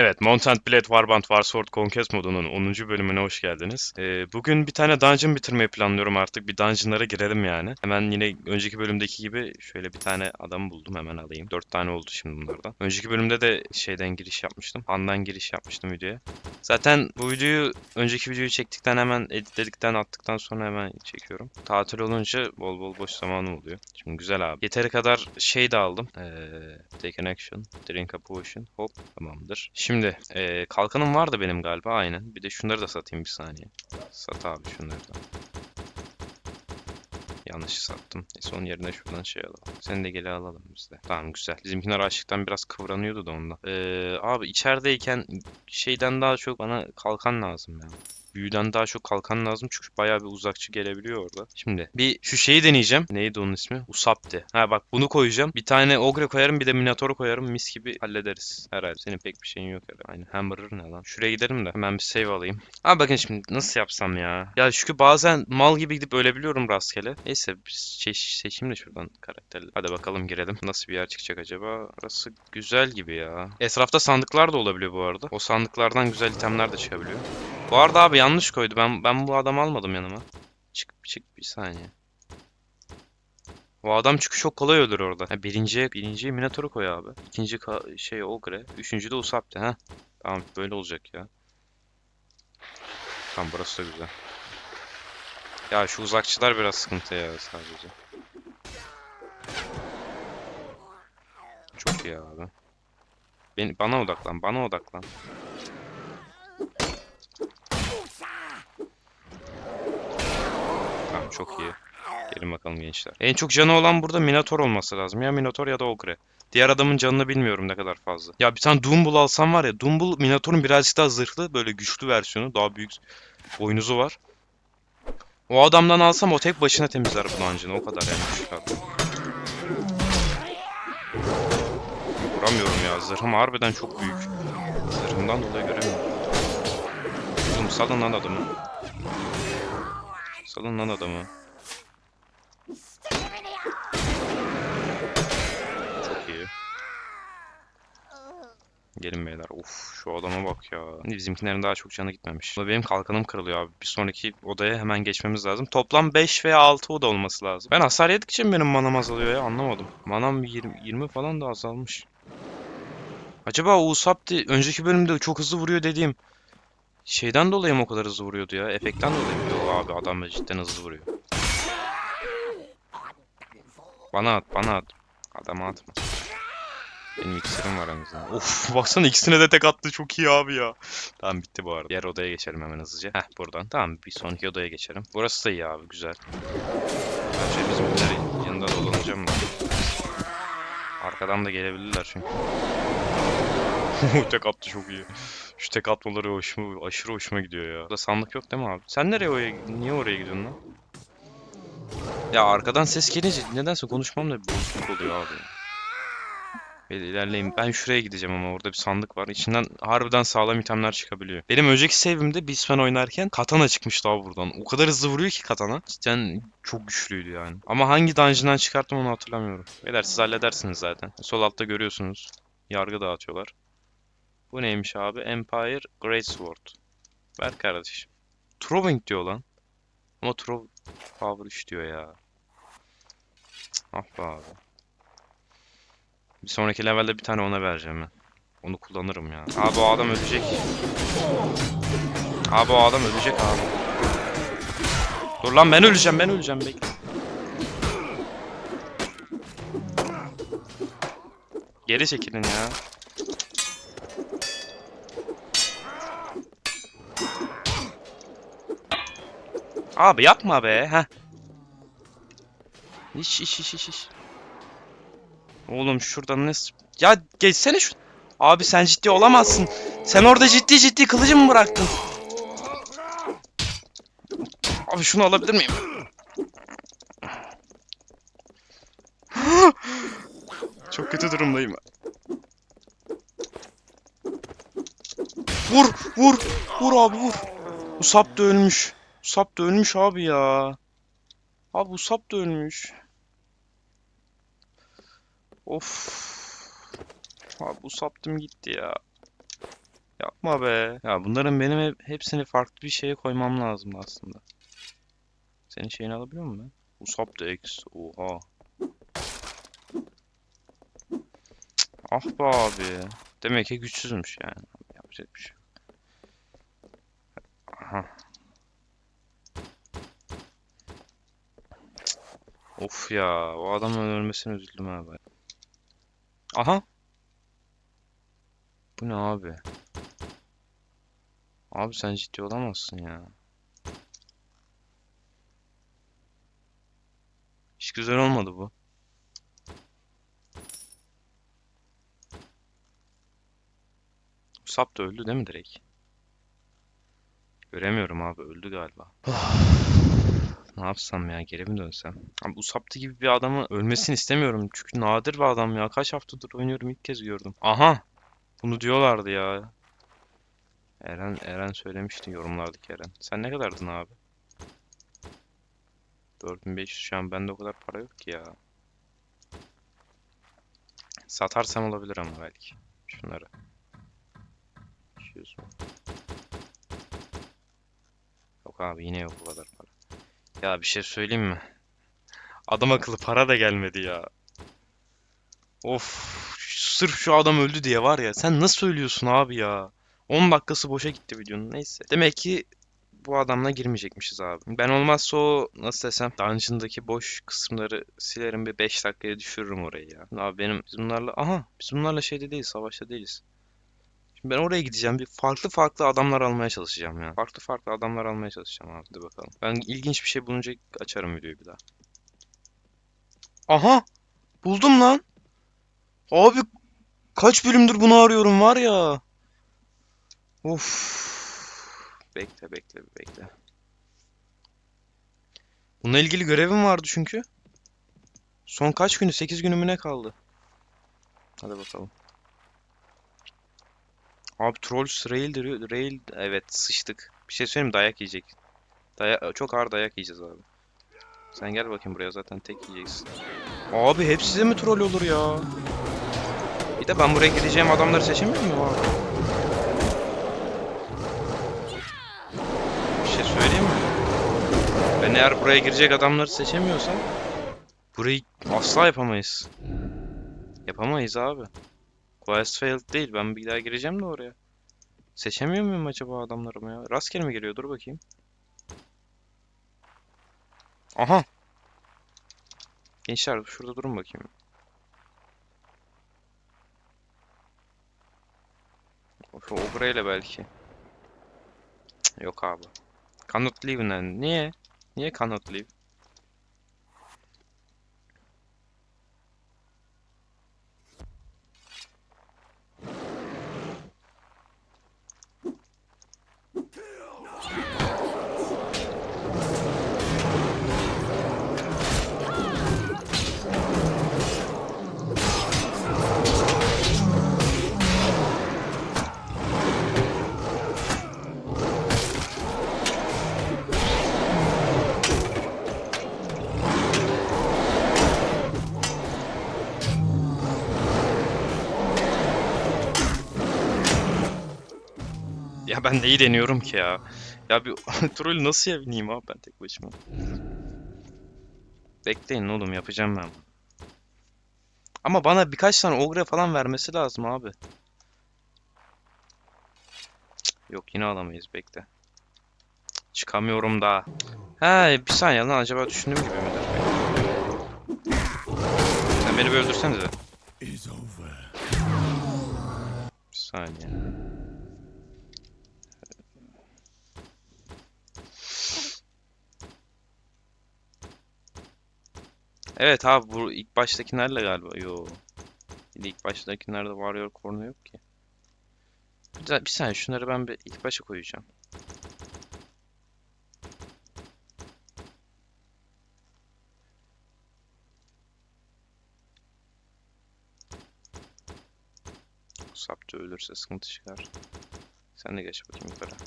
Evet, Mount and Blade Warband Warsword Conquest modunun 10. bölümüne hoş geldiniz. Ee, bugün bir tane dungeon bitirmeyi planlıyorum artık. Bir dungeonlara girelim yani. Hemen yine önceki bölümdeki gibi şöyle bir tane adam buldum. Hemen alayım. 4 tane oldu şimdi bunlardan. Önceki bölümde de şeyden giriş yapmıştım. Handan giriş yapmıştım videoya. Zaten bu videoyu önceki videoyu çektikten hemen editledikten attıktan sonra hemen çekiyorum. Tatil olunca bol bol boş zamanım oluyor. Şimdi güzel abi. Yeteri kadar şey de aldım. Ee, take an action, drink a potion, hop tamamdır. Ee, kalkanım vardı benim galiba aynen. Bir de şunları da satayım bir saniye. Sat abi şunları da. Yanlış sattım. Neyse onun yerine şuradan şey alalım. Seni de geri alalım biz de. Tamam güzel. Bizimkiler açlıktan biraz kıvranıyordu da ondan. Ee, abi içerideyken şeyden daha çok bana kalkan lazım ya. Büyüden daha çok kalkan lazım çünkü bayağı bir uzakçı gelebiliyor orada. Şimdi bir şu şeyi deneyeceğim. Neydi onun ismi? Usapti. Ha bak bunu koyacağım. Bir tane Ogre koyarım bir de Minotaur koyarım. Mis gibi hallederiz. Herhalde. Senin pek bir şeyin yok herhalde. Aynen. Hamburger ne lan? Şuraya gidelim de hemen bir save alayım. Abi bakın şimdi nasıl yapsam ya? Ya çünkü bazen mal gibi gidip ölebiliyorum rastgele. Neyse seç, seçeyim de şuradan karakterleri. Hadi bakalım girelim. Nasıl bir yer çıkacak acaba? Burası güzel gibi ya. Etrafta sandıklar da olabiliyor bu arada. O sandıklardan güzel itemler de çıkabiliyor. Bu arada abi yanlış koydu. Ben ben bu adamı almadım yanıma. Çık çık bir saniye. Bu adam çünkü çok kolay ölür orada. Ha, birinciye, birinciye Minotaur'u koy abi. İkinci şey Ogre. Üçüncü de Usapti ha. Tamam böyle olacak ya. Tamam burası da güzel. Ya şu uzakçılar biraz sıkıntı ya sadece. Çok iyi abi. Beni, bana odaklan, bana odaklan. Çok iyi. Gelin bakalım gençler. En çok canı olan burada Minotaur olması lazım. Ya Minotaur ya da Ogre. Diğer adamın canını bilmiyorum ne kadar fazla. Ya bir tane Dumble alsam var ya. Dumble Minotaur'un birazcık daha zırhlı. Böyle güçlü versiyonu. Daha büyük boynuzu var. O adamdan alsam o tek başına temizler bu dungeon'ı. O kadar yani. Vuramıyorum ya. Zırhım harbiden çok büyük. Zırhımdan dolayı göremiyorum. Oğlum salın lan adamı. Salın lan adamı. Çok iyi. Gelin beyler. Uf şu adama bak ya. Bizimkilerin daha çok canı gitmemiş. Benim kalkanım kırılıyor abi. Bir sonraki odaya hemen geçmemiz lazım. Toplam 5 veya 6 oda olması lazım. Ben hasar yedikçe mi benim manam azalıyor ya anlamadım. Manam 20, 20 falan da azalmış. Acaba Usapti önceki bölümde çok hızlı vuruyor dediğim şeyden dolayı mı o kadar hızlı vuruyordu ya? Efektten dolayı mı? Yo abi adam da cidden hızlı vuruyor. Bana at, bana at. Adama atma. Benim iksirim var en azından. Of baksana ikisine de tek attı çok iyi abi ya. Tamam bitti bu arada. Diğer odaya geçelim hemen hızlıca. Heh buradan. Tamam bir sonraki odaya geçelim. Burası da iyi abi güzel. Ben şey bizimkilerin yanında dolanacağım da. Arkadan da gelebilirler çünkü. tek attı çok iyi. Şu tek atmaları hoşuma, aşırı hoşuma gidiyor ya. Burada sandık yok değil mi abi? Sen nereye oraya, niye oraya gidiyorsun lan? Ya arkadan ses gelince nedense konuşmam da bir bozukluk oluyor abi. Böyle ilerleyin. Ben şuraya gideceğim ama orada bir sandık var. İçinden harbiden sağlam itemler çıkabiliyor. Benim önceki save'imde Beastman oynarken katana çıkmıştı abi buradan. O kadar hızlı vuruyor ki katana. Cidden çok güçlüydü yani. Ama hangi dungeon'dan çıkarttım onu hatırlamıyorum. Beyler siz halledersiniz zaten. Sol altta görüyorsunuz. Yargı dağıtıyorlar. Bu neymiş abi? Empire Greatsword. Ver kardeşim. Throwing diyor lan. Ama throw power 3 diyor ya. Cık, Ah be abi. Bir sonraki levelde bir tane ona vereceğim ben. Onu kullanırım ya. Abi o adam ölecek. Abi o adam ölecek abi. Dur lan ben öleceğim ben öleceğim bekle. Geri çekilin ya. Abi yapma be. Heh. İş iş iş iş iş. Oğlum şuradan ne... Ya geçsene şu... Abi sen ciddi olamazsın. Sen orada ciddi ciddi kılıcı mı bıraktın? Abi şunu alabilir miyim? Çok kötü durumdayım. Vur, vur, vur abi vur. Usap da ölmüş. Usap da ölmüş abi ya. Abi Usap da ölmüş. Of. Abi Usap'tım gitti ya. Yapma be. Ya bunların benim hep, hepsini farklı bir şeye koymam lazım aslında. Senin şeyini alabiliyor muyum ben? Usap da X. Oha. Ah be abi. Demek ki güçsüzmüş yani. Yapacak bir şey. Aha. Of ya. O adamın ölmesine üzüldüm abi. Aha. Bu ne abi? Abi sen ciddi olamazsın ya. Hiç güzel olmadı bu. Sap da öldü değil mi direkt? Göremiyorum abi öldü galiba. Ne yapsam ya geri mi dönsem? Abi Usapti gibi bir adamı ölmesini istemiyorum. Çünkü nadir bir adam ya. Kaç haftadır oynuyorum ilk kez gördüm. Aha! Bunu diyorlardı ya. Eren Eren söylemişti yorumlardaki Eren. Sen ne kadardın abi? 4500 şu an bende o kadar para yok ki ya. Satarsam olabilir ama belki. Şunları. 200 mü? Yok abi yine yok o kadar. Ya bir şey söyleyeyim mi? Adam akıllı para da gelmedi ya. Of. Sırf şu adam öldü diye var ya. Sen nasıl söylüyorsun abi ya? 10 dakikası boşa gitti videonun. Neyse. Demek ki bu adamla girmeyecekmişiz abi. Ben olmazsa o nasıl desem dungeon'daki boş kısımları silerim bir 5 dakikaya düşürürüm orayı ya. Abi benim biz bunlarla aha biz bunlarla şeyde değiliz savaşta değiliz. Şimdi ben oraya gideceğim bir farklı farklı adamlar almaya çalışacağım ya. Farklı farklı adamlar almaya çalışacağım abi. Hadi bakalım. Ben ilginç bir şey bulunca açarım videoyu bir daha. Aha! Buldum lan. Abi kaç bölümdür bunu arıyorum var ya. Of. Bekle bekle bekle. Bununla ilgili görevim vardı çünkü. Son kaç günü? 8 günü mü ne kaldı? Hadi bakalım. Abi Trolls Rail, Rail evet sıçtık. Bir şey söyleyeyim mi? Dayak yiyecek. Daya çok ağır dayak yiyeceğiz abi. Sen gel bakayım buraya zaten tek yiyeceksin. Abi hepsi de mi troll olur ya? Bir de ben buraya gideceğim adamları seçemiyor muyum abi? Bir şey söyleyeyim mi? Ben eğer buraya girecek adamları seçemiyorsam burayı asla yapamayız. Yapamayız abi. Quest failed değil. Ben bir daha gireceğim de oraya. Seçemiyor muyum acaba adamlarımı ya? Rastgele mi geliyor? Dur bakayım. Aha. Gençler şurada durun bakayım. Şu Ogre ile belki. Cık, Yok abi. Cannot leave ne? Niye? Niye cannot leave? Ben neyi deniyorum ki ya? Ya bir troll nasıl yavineyim abi ben tek başıma? Bekleyin oğlum yapacağım ben. bunu. Ama bana birkaç tane ogre falan vermesi lazım abi. Yok yine alamayız bekle. Çıkamıyorum da. He bir saniye lan acaba düşündüğüm gibi midir? Sen beni bir over. Bir saniye. Evet abi bu ilk baştakilerle galiba. Yo. İlk baştakilerde Warrior kornu yok ki. Bir, bir saniye şunları ben bir ilk başa koyacağım. Sapçı ölürse sıkıntı çıkar. Sen de geç bakayım yukarı.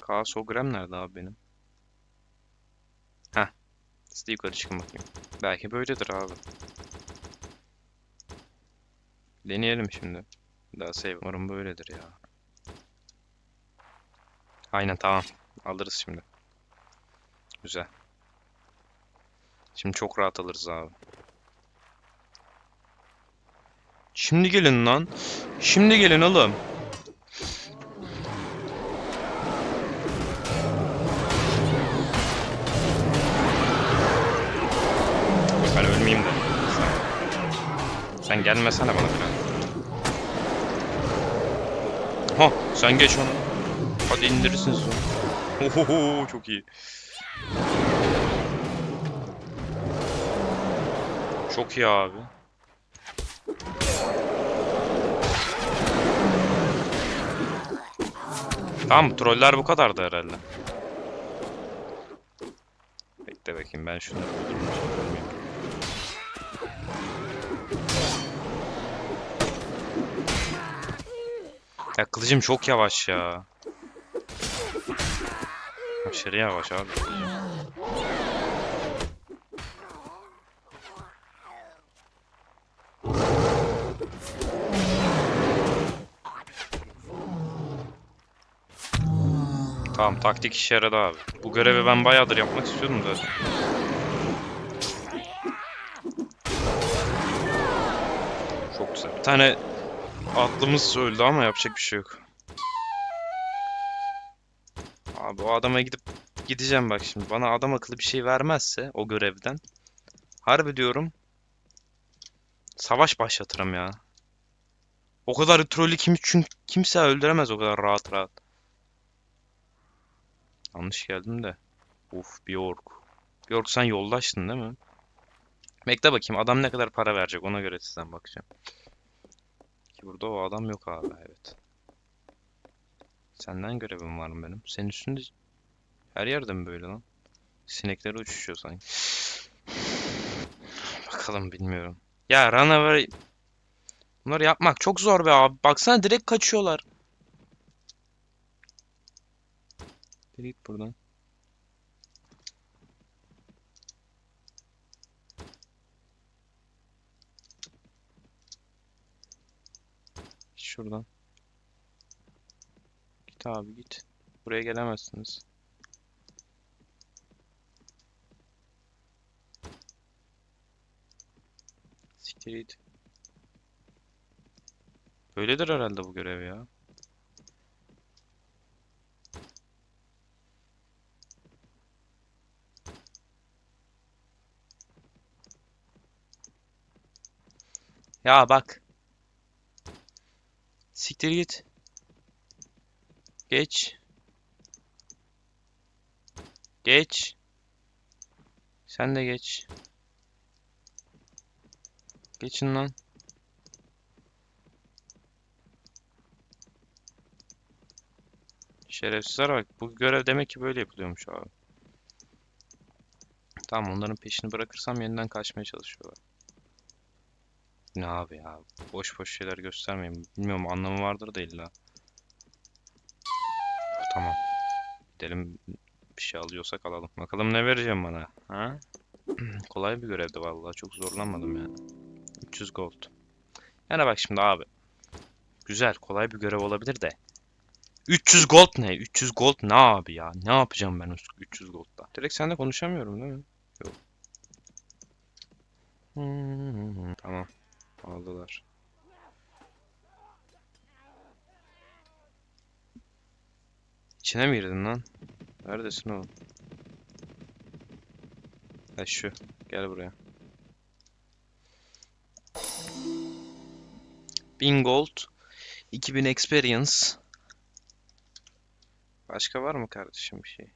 Kaos Ogrem nerede abi benim? Siz de yukarı çıkın bakayım. Belki böyledir abi. Deneyelim şimdi. Daha save. Umarım böyledir ya. Aynen tamam. Alırız şimdi. Güzel. Şimdi çok rahat alırız abi. Şimdi gelin lan. Şimdi gelin oğlum. Sen, sen gelmesene bana falan. Ha, sen geç onu. Hadi indirirsiniz onu. Ohoho, çok iyi. Çok iyi abi. Tamam, troller bu kadardı herhalde. Bekle bakayım ben şunları buldum. Ya kılıcım çok yavaş ya. Aşırı yavaş abi. kılıcım. Tamam taktik işe yaradı abi. Bu görevi ben bayağıdır yapmak istiyordum zaten. Çok güzel. Bir tane atlımız öldü ama yapacak bir şey yok. Abi o adama gidip gideceğim bak şimdi. Bana adam akıllı bir şey vermezse o görevden. Harbi diyorum. Savaş başlatırım ya. O kadar trolü kim çünkü kimse öldüremez o kadar rahat rahat. Yanlış geldim de. Uf bir ork. Bir ork sen yoldaştın değil mi? Bekle bakayım adam ne kadar para verecek ona göre sizden bakacağım. Burada o adam yok abi evet. Senden görevim var mı benim? Senin üstünde her yerde mi böyle lan? Sinekler uçuşuyor sanki. Bakalım bilmiyorum. Ya Runaway... Bunları yapmak çok zor be abi. Baksana direkt kaçıyorlar. Git buradan. Şuradan. Git abi git. Buraya gelemezsiniz. Siktir git. Böyledir herhalde bu görev ya. Ya bak. Siktir git. Geç. Geç. Sen de geç. Geçin lan. Şerefsizler bak. Bu görev demek ki böyle yapılıyormuş abi. Tamam onların peşini bırakırsam yeniden kaçmaya çalışıyorlar. Ne abi ya? Boş boş şeyler göstermeyin. Bilmiyorum anlamı vardır da illa. Tamam. Gidelim bir şey alıyorsak alalım. Bakalım ne vereceğim bana. Ha? Kolay bir görevdi vallahi. Çok zorlanmadım yani. 300 gold. Yani bak şimdi abi. Güzel, kolay bir görev olabilir de. 300 gold ne? 300 gold ne abi ya? Ne yapacağım ben o 300 gold'da? Direkt seninle konuşamıyorum değil mi? Yok. Hmm, Tamam. Aldılar. İçine mi girdin lan? Neredesin oğlum? Ha şu. Gel buraya. 1000 gold. 2000 experience. Başka var mı kardeşim bir şey?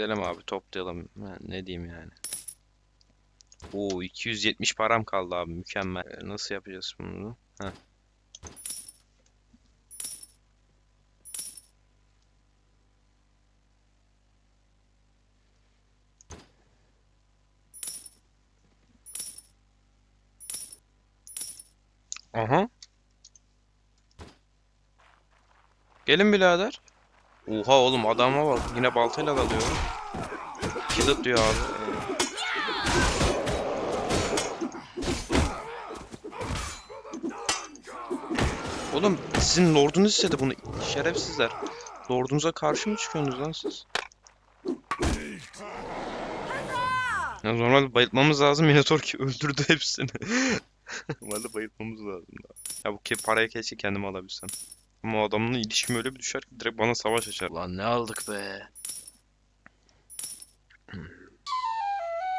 Gidelim abi toplayalım. Ne diyeyim yani. Oo 270 param kaldı abi mükemmel. Ee, Nasıl yapacağız bunu? Heh. Aha. Gelin birader. Oha oğlum adama bak. Yine baltayla dalıyor. Kilit diyor abi. Oğlum sizin lordunuz istedi bunu. Şerefsizler. Lordunuza karşı mı çıkıyorsunuz lan siz? Ya normalde bayıltmamız lazım. Minotaur ki öldürdü hepsini. normalde bayıltmamız lazım. Ya bu parayı keşke kendim alabilsem. Ama adamla ilişkim öyle bir düşer ki direkt bana savaş açar. Lan ne aldık be?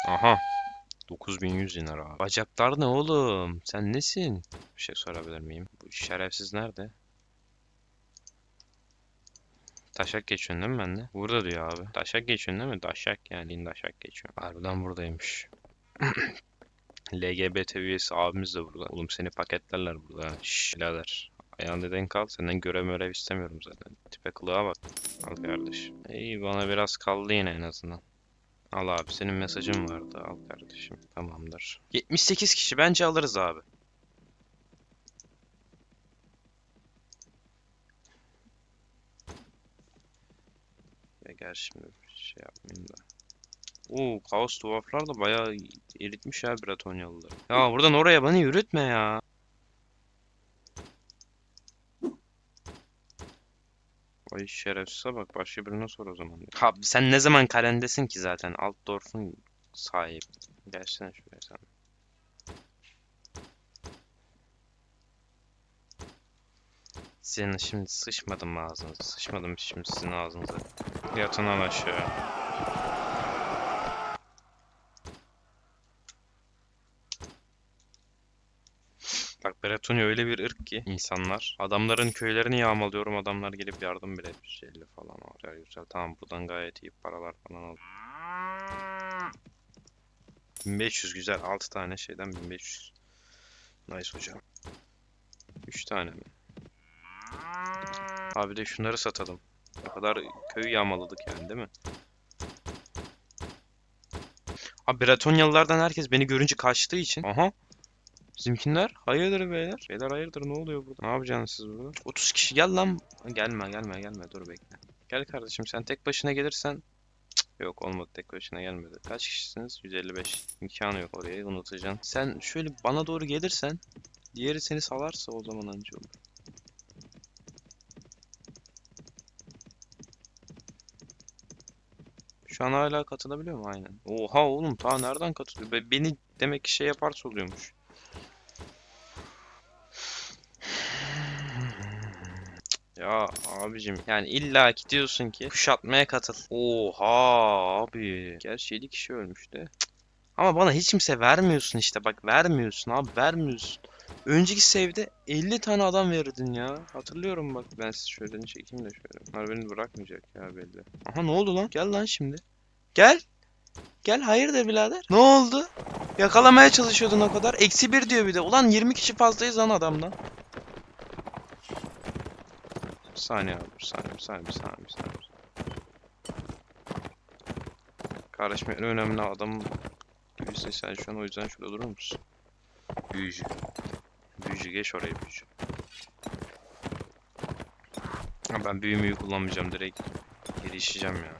Aha. 9100 dinar abi. Bacaklar ne oğlum? Sen nesin? Bir şey sorabilir miyim? Bu şerefsiz nerede? Taşak geçiyorsun değil mi bende? Burada diyor abi. Taşak geçiyorsun değil mi? Taşak yani. Taşak geçiyor. Harbiden buradaymış. LGBT üyesi abimiz de burada. Oğlum seni paketlerler burada. Şşş birader. Ayağında denk kal. Senden görev mörev istemiyorum zaten. Tipe kılığa bak. Al kardeşim. İyi bana biraz kaldı yine en azından. Al abi senin mesajın vardı. Al kardeşim. Tamamdır. 78 kişi bence alırız abi. Ve gel şimdi bir şey yapmayayım da. Oo Kaos Dwarflar da bayağı eritmiş ya Bretonyalıları. Ya buradan oraya beni yürütme ya. Vay şerefsize bak başka birine sor o zaman. Ha sen ne zaman kalendesin ki zaten Altdorf'un sahibi. Gelsene şuraya sen. Senin şimdi sıçmadım ağzınıza? Sıçmadım şimdi sizin ağzınıza. Yatın aşağı. Bak Bretonya öyle bir ırk ki insanlar. Adamların köylerini yağmalıyorum. Adamlar gelip yardım bile etmiş. 50 falan oraya güzel. Tamam buradan gayet iyi paralar falan aldım. 1500 güzel. 6 tane şeyden 1500. Nice hocam. 3 tane mi? Abi de şunları satalım. O kadar köyü yağmaladık yani değil mi? Abi Bretonyalılardan herkes beni görünce kaçtığı için. Aha. Bizimkinler hayırdır beyler? Beyler hayırdır ne oluyor burada? Ne yapacaksınız siz burada? 30 kişi gel lan. Gelme gelme gelme dur bekle. Gel kardeşim sen tek başına gelirsen Yok olmadı tek başına gelmedi. Kaç kişisiniz? 155. İmkanı yok orayı unutacaksın. Sen şöyle bana doğru gelirsen diğeri seni salarsa o zaman anca olur. Şu an hala katılabiliyor mu? Aynen. Oha oğlum ta nereden katılıyor? Be- Beni demek ki şey yaparsa oluyormuş. Ya abicim yani illa ki diyorsun ki kuşatmaya katıl. Oha abi. Gerçi 7 kişi ölmüş de. Ama bana hiç kimse vermiyorsun işte bak vermiyorsun abi vermiyorsun. Önceki save'de 50 tane adam verirdin ya. Hatırlıyorum bak ben sizi şöyle çekeyim de şöyle. Bunlar beni bırakmayacak ya belli. Aha ne oldu lan? Gel lan şimdi. Gel. Gel hayırdır birader? Ne oldu? Yakalamaya çalışıyordun o kadar. Eksi bir diyor bir de. Ulan 20 kişi fazlayız lan adamdan. Bir saniye abi, bir saniye, bir saniye, bir saniye, bir saniye. Kardeşim en önemli adam büyüsün sen şu an o yüzden şurada durur musun? Büyücü. Büyücü geç oraya büyücü. Ben büyümüyü kullanmayacağım direkt gelişeceğim ya.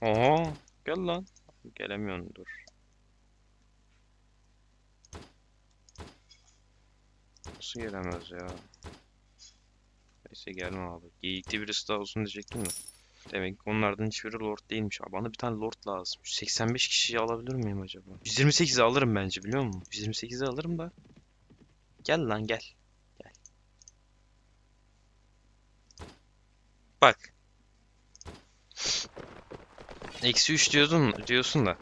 Oha gel lan. Gelemiyorsun dur. Nasıl gelemez ya? Neyse gelme abi. Geyikli birisi daha olsun diyecektim de. Demek ki onlardan hiçbiri lord değilmiş. Abi bana bir tane lord lazım. 85 kişiyi alabilir miyim acaba? 128'i alırım bence biliyor musun? 128'i alırım da. Gel lan gel. Gel. Bak. Eksi 3 diyordun, diyorsun da.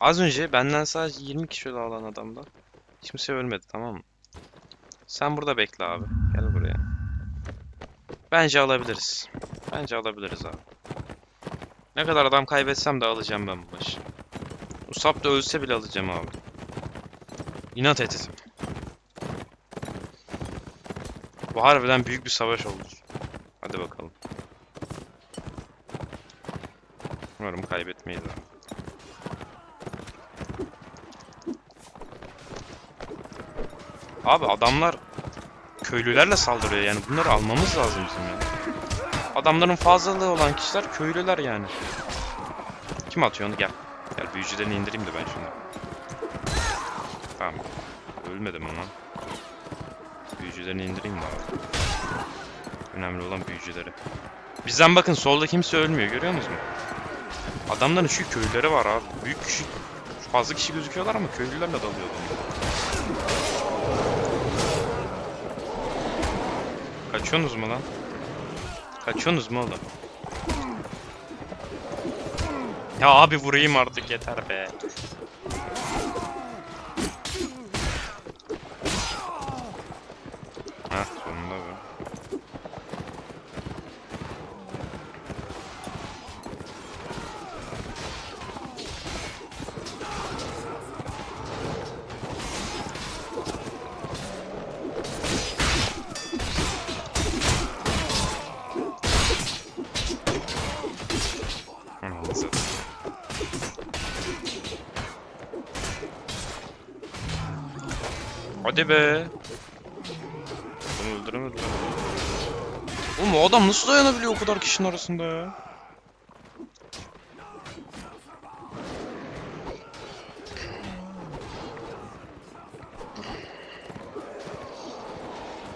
Az önce benden sadece 20 kişi alan adamdan. Hiç kimse ölmedi tamam mı? Sen burada bekle abi. Gel buraya. Bence alabiliriz. Bence alabiliriz abi. Ne kadar adam kaybetsem de alacağım ben bu maçı. Usap da ölse bile alacağım abi. İnat ettim. Bu harbiden büyük bir savaş oldu. Hadi bakalım. Umarım kaybetmeyiz abi. Adamlar köylülerle saldırıyor yani bunları almamız lazım bizim ya. Adamların fazlalığı olan kişiler köylüler yani. Kim atıyor onu gel. Gel büyücülerini indireyim de ben şunu. Tamam. Ölmedim ama. Büyücülerini indireyim de abi. Önemli olan büyücüleri. Bizden bakın solda kimse ölmüyor görüyor musunuz? Adamların şu köyleri var abi. Büyük kişi fazla kişi gözüküyorlar ama köylülerle dalıyor adamlar. Kaçıyorsunuz mu lan? Kaçıyorsunuz mu oğlum? Ya abi vurayım artık yeter be. Hadi be. Bunu öldüremedi lan. Oğlum o adam nasıl dayanabiliyor o kadar kişinin arasında ya?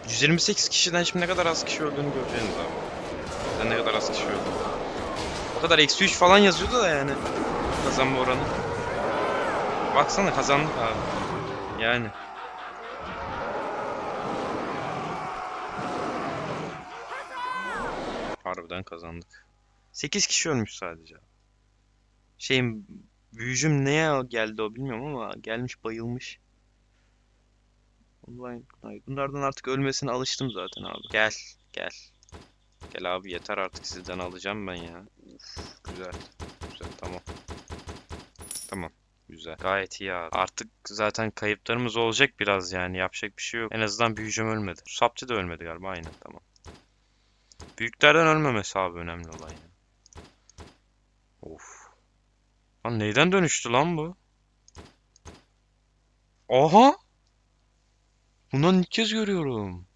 ...128 kişiden şimdi ne kadar az kişi öldüğünü göreceğiniz abi. Ben ne kadar az kişi öldü. O kadar eksi 3 falan yazıyordu da yani. Kazanma oranı. Baksana kazandık abi. Yani. Harbiden kazandık. 8 kişi ölmüş sadece. Şeyim büyücüm neye geldi o bilmiyorum ama gelmiş bayılmış. Online. Bunlardan artık ölmesine alıştım zaten abi. Gel, gel. Gel abi yeter artık sizden alacağım ben ya. Uf, güzel. Güzel tamam. Tamam. Güzel. Gayet iyi abi. Artık zaten kayıplarımız olacak biraz yani. Yapacak bir şey yok. En azından büyücüm ölmedi. Sapçı da ölmedi galiba. Aynen tamam. Büyüklerden ölmemesi abi önemli olan ya. Of. Lan neyden dönüştü lan bu? Aha! Bundan ilk kez görüyorum.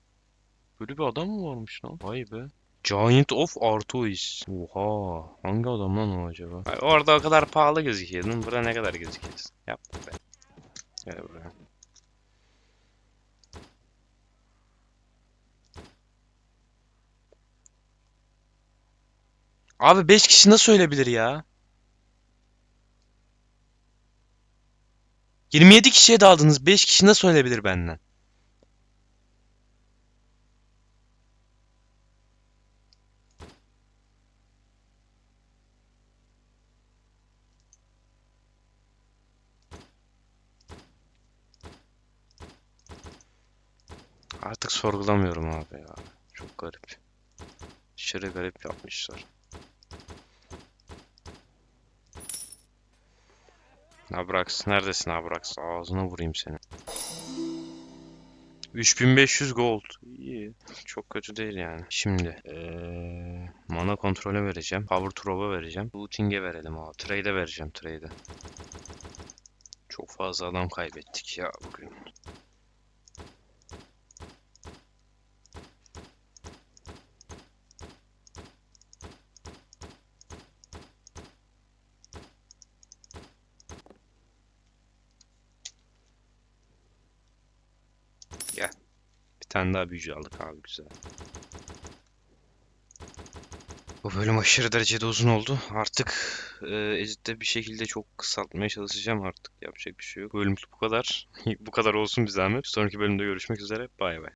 Böyle bir adam mı varmış lan? Vay be. Giant of Artois. Oha. Hangi adam lan o acaba? Ay, orada o kadar pahalı gözüküyordun. Burada ne kadar gözüküyorsun? Yap be. Gel buraya. Abi 5 kişi nasıl ölebilir ya? 27 kişiye daldınız. 5 kişi nasıl ölebilir benden? Artık sorgulamıyorum abi ya. Çok garip. Aşırı garip yapmışlar. Abrax neredesin Abrax? Ağzına vurayım seni. 3500 gold. İyi. Çok kötü değil yani. Şimdi eee mana kontrole vereceğim. Power Trov'a vereceğim. Looting'e verelim abi. Trade'e vereceğim trade'e. Çok fazla adam kaybettik ya bugün. Bir tane daha büyücü aldık abi güzel. Bu bölüm aşırı derecede uzun oldu. Artık e, editte bir şekilde çok kısaltmaya çalışacağım artık. Yapacak bir şey yok. Bu bölümlük bu kadar. bu kadar olsun bir zahmet. Sonraki bölümde görüşmek üzere. Bay bay.